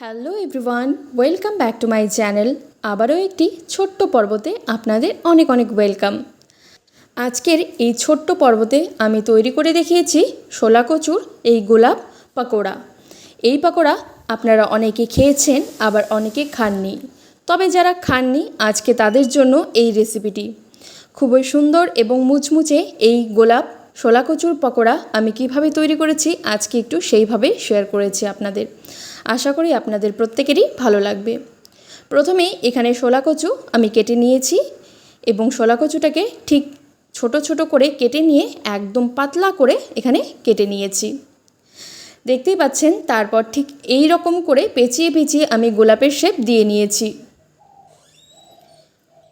Hello everyone welcome back to my channel আবারও একটি ছোট্ট পর্বতে আপনাদের অনেক অনেক ওয়েলকাম আজকের এই ছোট্ট পর্বতে আমি তৈরি করে দেখিয়েছি শোলা কচুর এই গোলাপ পাকোড়া। এই পাকোড়া আপনারা অনেকে খেয়েছেন, আবার অনেকে খাননি। তবে যারা খাননি, আজকে তাদের জন্য এই রেসিপিটি খুবই সুন্দর এবং মুচমুচে এই গোলাপ শোলা কচুর পকোড়া আমি কীভাবে তৈরি করেছি আজকে একটু সেইভাবে শেয়ার করেছি আপনাদের। আশা করি আপনাদের প্রত্যেকেরই ভালো লাগবে। প্রথমে এখানে শোলা কচু আমি কেটে নিয়েছি এবং শোলা কচুটাকে ঠিক ছোট ছোট করে কেটে নিয়ে একদম পাতলা করে এখানে কেটে নিয়েছি। দেখতেই পাচ্ছেন তারপর ঠিক এই রকম করে পেঁচিয়ে পেঁচিয়ে আমি গোলাপের শেপ দিয়ে নিয়েছি।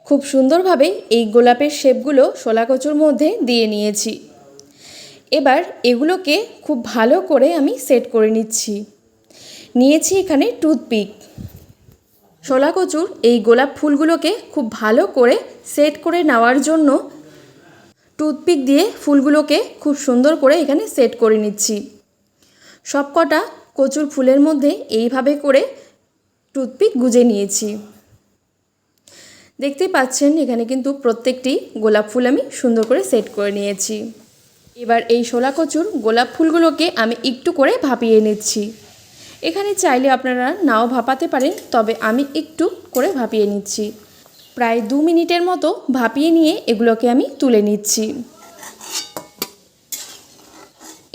খুব সুন্দরভাবে এই গোলাপের শেপগুলো শোলা কচুর মধ্যে দিয়ে নিয়েছি। এবার এগুলোকে খুব ভালো করে আমি সেট করে নিচ্ছি। নিয়েছি এখানে টুথপিক। শোলা কচুর এই গোলাপ ফুলগুলোকে খুব ভালো করে সেট করে নেওয়ার জন্য টুথপিক দিয়ে ফুলগুলোকে খুব সুন্দর করে এখানে সেট করে নিচ্ছি। সবকটা কচুর ফুলের মধ্যে এইভাবে করে টুথপিক গুজে নিয়েছি। দেখতেই পাচ্ছেন এখানে কিন্তু প্রত্যেকটি গোলাপ ফুল আমি সুন্দর করে সেট করে নিয়েছি। এবার এই শোলা কচুর গোলাপ ফুলগুলোকে আমি একটু করে ভাপিয়ে নিচ্ছি। এখানে চাইলে আপনারা নাও ভাপাতে পারেন, তবে আমি একটু করে ভাপিয়ে নিচ্ছি। প্রায় দু মিনিটের মতো ভাপিয়ে নিয়ে এগুলোকে আমি তুলে নিচ্ছি।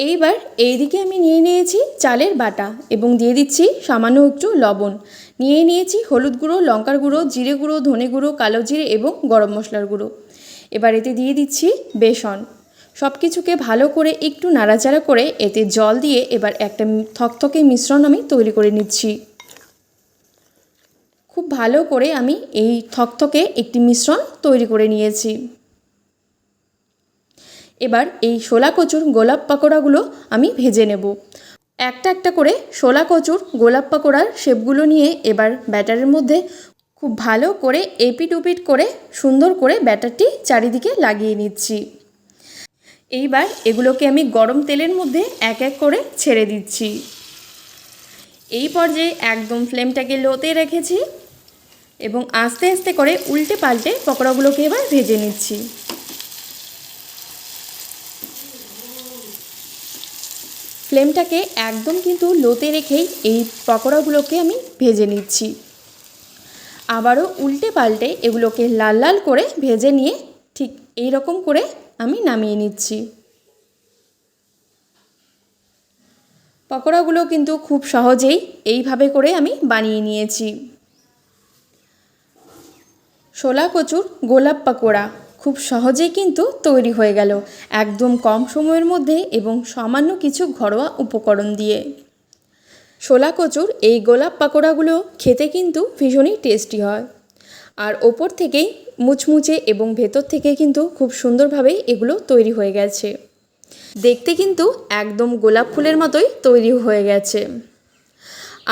এইবার এইদিকে আমি নিয়ে নিয়েছি চালের বাটা এবং দিয়ে দিচ্ছি সামান্য একটু লবণ। নিয়ে নিয়েছি হলুদ গুঁড়ো, লঙ্কার গুঁড়ো, জিরে গুঁড়ো, ধনে গুঁড়ো, কালো জিরে এবং গরম মশলার গুঁড়ো। এবার এতে দিয়ে দিচ্ছি বেসন। সব কিছুকে ভালো করে একটু নাড়াচাড়া করে এতে জল দিয়ে এবার একটা থকথকে মিশ্রণ আমি তৈরি করে নিচ্ছি। খুব ভালো করে আমি এই থকথকে একটি মিশ্রণ তৈরি করে নিয়েছি। এবার এই শোলা কচুর গোলাপ পাকোড়াগুলো আমি ভেজে নেব। একটা একটা করে শোলা কচুর গোলাপ পাকোড়ার শেপগুলো নিয়ে এবার ব্যাটারের মধ্যে খুব ভালো করে এপিট উপিট করে সুন্দর করে ব্যাটারটি চারিদিকে লাগিয়ে নিচ্ছি। এইবার এগুলোকে আমি গরম তেলের মধ্যে এক এক করে ছেড়ে দিচ্ছি। এই পর্যায়ে একদম ফ্লেমটাকে লোতে রেখেছি এবং আস্তে আস্তে করে উল্টে পাল্টে পকোড়াগুলোকে এবার ভেজে নিচ্ছি। ফ্লেমটাকে একদম কিন্তু লোতে রেখেই এই পকোড়াগুলোকে আমি ভেজে নিচ্ছি। আবারও উল্টে পাল্টে এগুলোকে লাল লাল করে ভেজে নিয়ে ঠিক এই রকম করে আমি নামিয়ে নিচ্ছি। পকোড়াগুলো কিন্তু খুব সহজেই এইভাবে করে আমি বানিয়ে নিয়েছি। শোলা কচুর গোলাপ পাকোড়া খুব সহজেই কিন্তু তৈরি হয়ে গেল, একদম কম সময়ের মধ্যে এবং সামান্য কিছু ঘরোয়া উপকরণ দিয়ে। শোলা কচুর এই গোলাপ পাকোড়াগুলো খেতে কিন্তু ভীষণই টেস্টি হয়। আর ওপর থেকেই মুচমুচে এবং ভেতর থেকে কিন্তু খুব সুন্দরভাবেই এগুলো তৈরি হয়ে গেছে। দেখতে কিন্তু একদম গোলাপ ফুলের মতোই তৈরি হয়ে গেছে।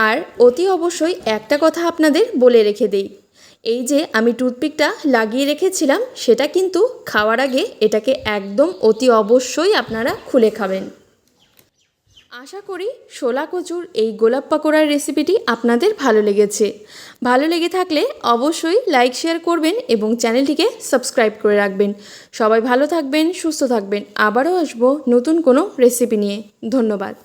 আর অতি অবশ্যই একটা কথা আপনাদের বলে রেখে দেই, এই যে আমি টুথপিকটা লাগিয়ে রেখেছিলাম, সেটা কিন্তু খাওয়ার আগে এটাকে একদম অতি অবশ্যই আপনারা খুলে খাবেন। আশা করি শোলা কচুর এই গোলাপ পাকোড়ার রেসিপিটি আপনাদের ভালো লেগেছে। ভালো লেগে থাকলে অবশ্যই লাইক, শেয়ার করবেন এবং চ্যানেলটিকে সাবস্ক্রাইব করে রাখবেন। সবাই ভালো থাকবেন, সুস্থ থাকবেন। আবারও আসব নতুন কোনো রেসিপি নিয়ে। ধন্যবাদ।